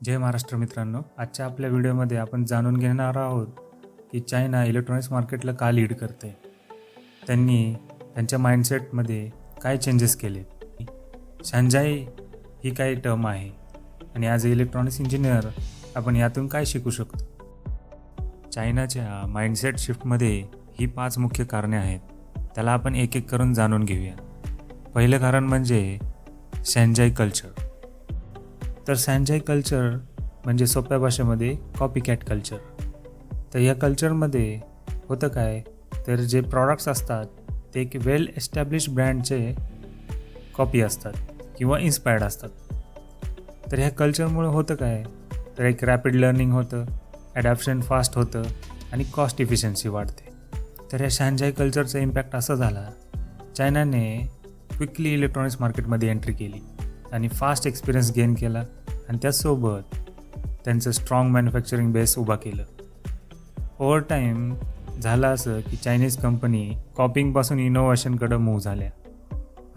जय महाराष्ट्र मित्रांनो. आजच्या आपल्या व्हिडिओमध्ये आपण जाणून घेणार आहोत की चायना इलेक्ट्रॉनिक्स मार्केटला का लीड करते त्यांनी त्यांच्या माइंडसेटमध्ये काय चेंजेस केले? शांजाई ही काही टर्म आहे आणि ॲज अ इलेक्ट्रॉनिक्स इंजिनियर आपण यातून काय शिकू शकतो? चायनाच्या माइंडसेट शिफ्टमध्ये ही पाच मुख्य कारणे आहेत. त्याला आपण एक एक करून जाणून घेऊया. पहिलं कारण म्हणजे शॅनजाई कल्चर तर सॅनजाय कल्चर म्हणजे सोप्या भाषेमध्ये कॉपी कॅट कल्चर तर या कल्चरमध्ये होतं काय? तर जे प्रॉडक्ट्स असतात ते एक वेल एस्टॅब्लिश ब्रँडचे कॉपी असतात किंवा इन्स्पायर्ड असतात. तर ह्या कल्चरमुळे होतं काय? तर एक रॅपिड लर्निंग होतं ॲडॅप्शन फास्ट होतं आणि कॉस्ट इफिशियन्सी वाढते. तर या शांजाई कल्चरचा इम्पॅक्ट असा झाला चायनाने क्विकली इलेक्ट्रॉनिक्स मार्केटमध्ये एंट्री केली. आणि फास्ट एक्सपिरियन्स गेन केला आणि त्याचसोबत त्यांचं स्ट्रॉंग मॅन्युफॅक्चरिंग बेस उभा केलं. ओव्हर टाईम झालं असं की चायनीज कंपनी कॉपिंगपासून इनोव्हेशनकडं मूव्ह झाल्या.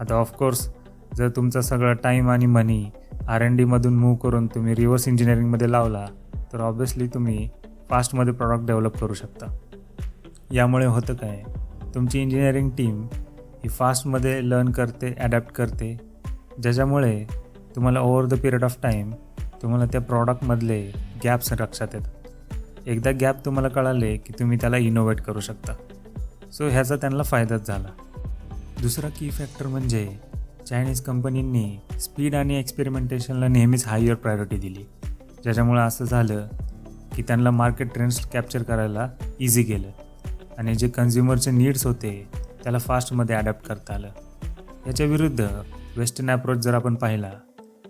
आता ऑफकोर्स जर तुमचा सगळा टाईम आणि मनी आर एन डीमधून मूव्ह करून तुम्ही रिव्हर्स इंजिनिअरिंगमध्ये लावला तर ऑब्व्हियसली तुम्ही फास्टमध्ये प्रॉडक्ट डेव्हलप करू शकता. यामुळे होतं काय? तुमची इंजिनिअरिंग टीम ही फास्टमध्ये लर्न करते ॲडॅप्ट करते ज्याच्यामुळे तुम्हाला over the period of time तुम्हाला त्या प्रॉडक्टमधले गॅप्स लक्षात येतात. एकदा गॅप तुम्हाला कळाले की तुम्ही त्याला इनोव्हेट करू शकता. सो ह्याचा त्यांना फायदाच झाला. दुसरा की फॅक्टर म्हणजे चायनीज कंपनींनी स्पीड आणि एक्सपेरिमेंटेशनला नेहमीच हायर प्रायोरिटी दिली. ज्याच्यामुळं असं झालं की त्यांना मार्केट ट्रेंड्स कॅप्चर करायला इझी गेलं आणि जे कन्झ्युमरचे नीड्स होते त्याला फास्टमध्ये ॲडॅप्ट करता आलं. याच्या विरुद्ध वेस्टर्न अप्रोच जर आपण पाहिला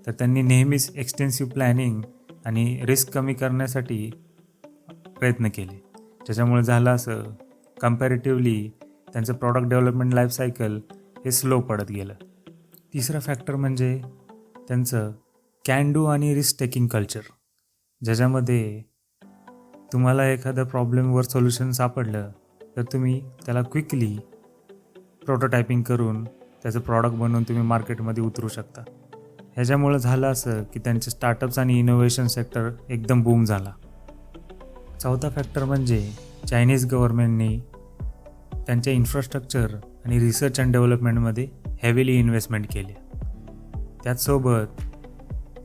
तर त्यांनी नेहमीच एक्सटेन्सिव्ह प्लॅनिंग आणि रिस्क कमी करण्यासाठी प्रयत्न केले. ज्याच्यामुळे झालं असं कम्पॅरेटिव्हली त्यांचं प्रॉडक्ट डेव्हलपमेंट लाईफ सायकल हे स्लो पडत गेलं. तिसरं फॅक्टर म्हणजे त्यांचं कॅन डू आणि रिस्क टेकिंग कल्चर ज्याच्यामध्ये तुम्हाला एखादं प्रॉब्लेमवर सोल्युशन सापडलं तर तुम्ही त्याला क्विकली प्रोटोटायपिंग करून त्याचं प्रॉडक्ट बनवून तुम्ही मार्केटमध्ये उतरू शकता. ह्याच्यामुळं झालं असं की त्यांचे स्टार्टअप्स आणि इनोव्हेशन सेक्टर एकदम बूम झाला. चौथा फॅक्टर म्हणजे चायनीज गव्हर्नमेंटने त्यांच्या इन्फ्रास्ट्रक्चर आणि रिसर्च अँड डेव्हलपमेंटमध्ये हेवीली इन्व्हेस्टमेंट केली. त्याचसोबत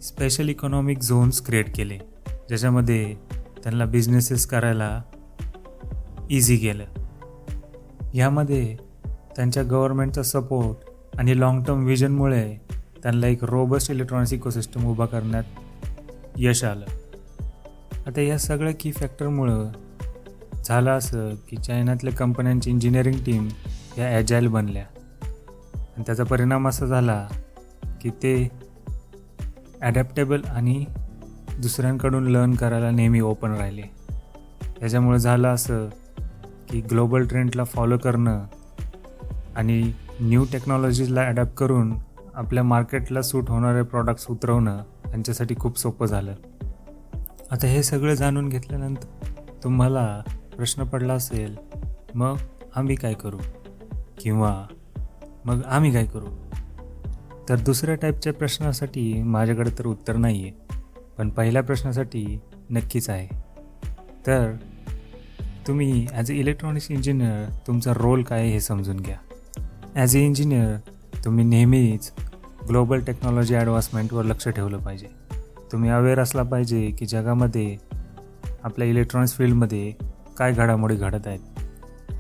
स्पेशल इकॉनॉमिक झोन्स क्रिएट केले ज्याच्यामध्ये त्यांना बिझनेसेस करायला इझी गेलं. ह्यामध्ये त्यांच्या गव्हर्नमेंटचा सपोर्ट आणि लाँग टर्म विजनमुळे त्यांना एक रोबस्ट इलेक्ट्रॉनिक्स इकोसिस्टम उभा करण्यात यश आलं. आता या सगळ्या की फॅक्टरमुळं झालं असं की चायनातल्या कंपन्यांची इंजिनिअरिंग टीम या ॲजाईल बनल्या. आणि त्याचा परिणाम असा झाला की ते ॲडॅप्टेबल आणि दुसऱ्यांकडून लर्न करायला नेहमी ओपन राहिले. त्याच्यामुळे झालं असं की ग्लोबल ट्रेंडला फॉलो करणं आणि न्यू टेक्नॉलॉजीजला ॲडॅप्ट करून आपल्या मार्केटला सूट होणारे प्रॉडक्ट्स उतरवणं यांच्यासाठी खूप सोपं झालं. आता हे सगळं जाणून घेतल्यानंतर तुम्हाला प्रश्न पडला असेल मग आम्ही काय करू? किंवा मग आम्ही काय करू? तर दुसऱ्या टाईपच्या प्रश्नासाठी माझ्याकडे तर उत्तर नाही आहे पण पहिल्या प्रश्नासाठी नक्कीच आहे. तर तुम्ही ॲज अ इलेक्ट्रॉनिक्स इंजिनियर तुमचा रोल काय आहे हे समजून घ्या. ॲज अ इंजिनियर तुम्ही नेहमीच ग्लोबल टेक्नॉलॉजी ॲडव्हान्समेंटवर लक्ष ठेवलं पाहिजे. तुम्ही अवेअर असला पाहिजे की जगामध्ये आपल्या इलेक्ट्रॉनिक्स फील्डमध्ये काय घडामोडी घडत आहेत.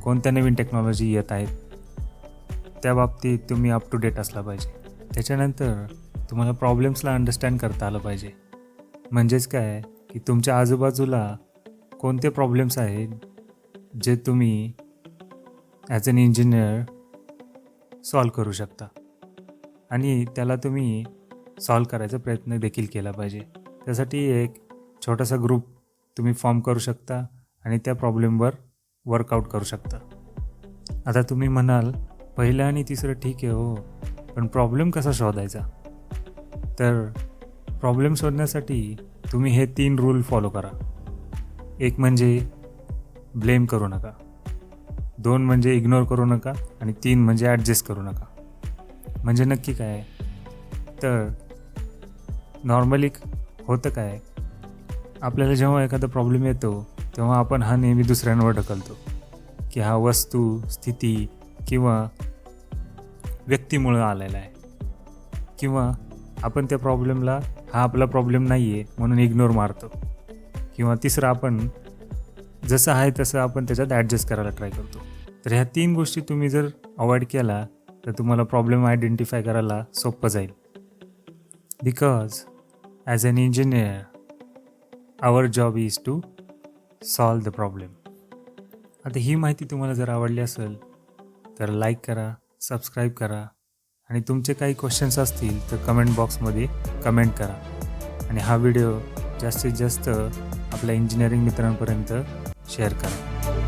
कोणत्या नवीन टेक्नॉलॉजी येत आहेत. त्या बाबतीत तुम्ही अप टू डेट असला पाहिजे. त्याच्यानंतर तुम्हाला प्रॉब्लेम्सला अंडरस्टँड करता आलं पाहिजे. म्हणजेच काय की तुमच्या आजूबाजूला कोणते प्रॉब्लेम्स आहेत जे तुम्ही ॲज अन इंजिनियर सॉल्व करू शकता. आणि त्याला तुम्ही सॉल्व करायचा प्रयत्न देखील केला पाहिजे. त्यासाठी एक छोटासा ग्रुप तुम्ही फॉर्म करू शकता आणि त्या प्रॉब्लेमवर वर्कआउट करू शकता. आता तुम्ही म्हणाल पहिलं आणि तिसरं ठीक आहे हो पण प्रॉब्लेम कसा शोधायचा? तर प्रॉब्लेम शोधण्यासाठी तुम्ही हे तीन रूल फॉलो करा. एक म्हणजे ब्लेम करू नका. दोन म्हणजे इग्नोर करू नका आणि तीन म्हणजे ॲडजस्ट करू नका. म्हणजे नक्की काय तर नॉर्मली होतं काय आपल्याला जेव्हा एखादा प्रॉब्लेम येतो तेव्हा आपण हा नेहमी दुसऱ्यांवर ढकलतो. की हा वस्तू स्थिती किंवा व्यक्तीमुळं आलेला आहे. किंवा आपण त्या प्रॉब्लेमला हा आपला प्रॉब्लेम नाही आहे म्हणून इग्नोर मारतो. किंवा तिसरं आपण जसं आहे तसं आपण त्याच्यात ॲडजस्ट करायला ट्राय करतो. तर ह्या तीन गोष्टी तुम्ही जर अवॉइड केला तर तुम्हाला प्रॉब्लेम आयडेंटिफाय करायला सोपं जाईल. Because as an engineer our job is to solve the problem आता ही माहिती तुम्हाला जर आवडली असेल तर लाईक करा सबस्क्राईब करा आणि तुमचे काही क्वेश्चन्स असतील तर कमेंट बॉक्समध्ये कमेंट करा. आणि हा व्हिडिओ जास्तीत जास्त आपल्या इंजिनिअरिंग मित्रांपर्यंत शेअर करा.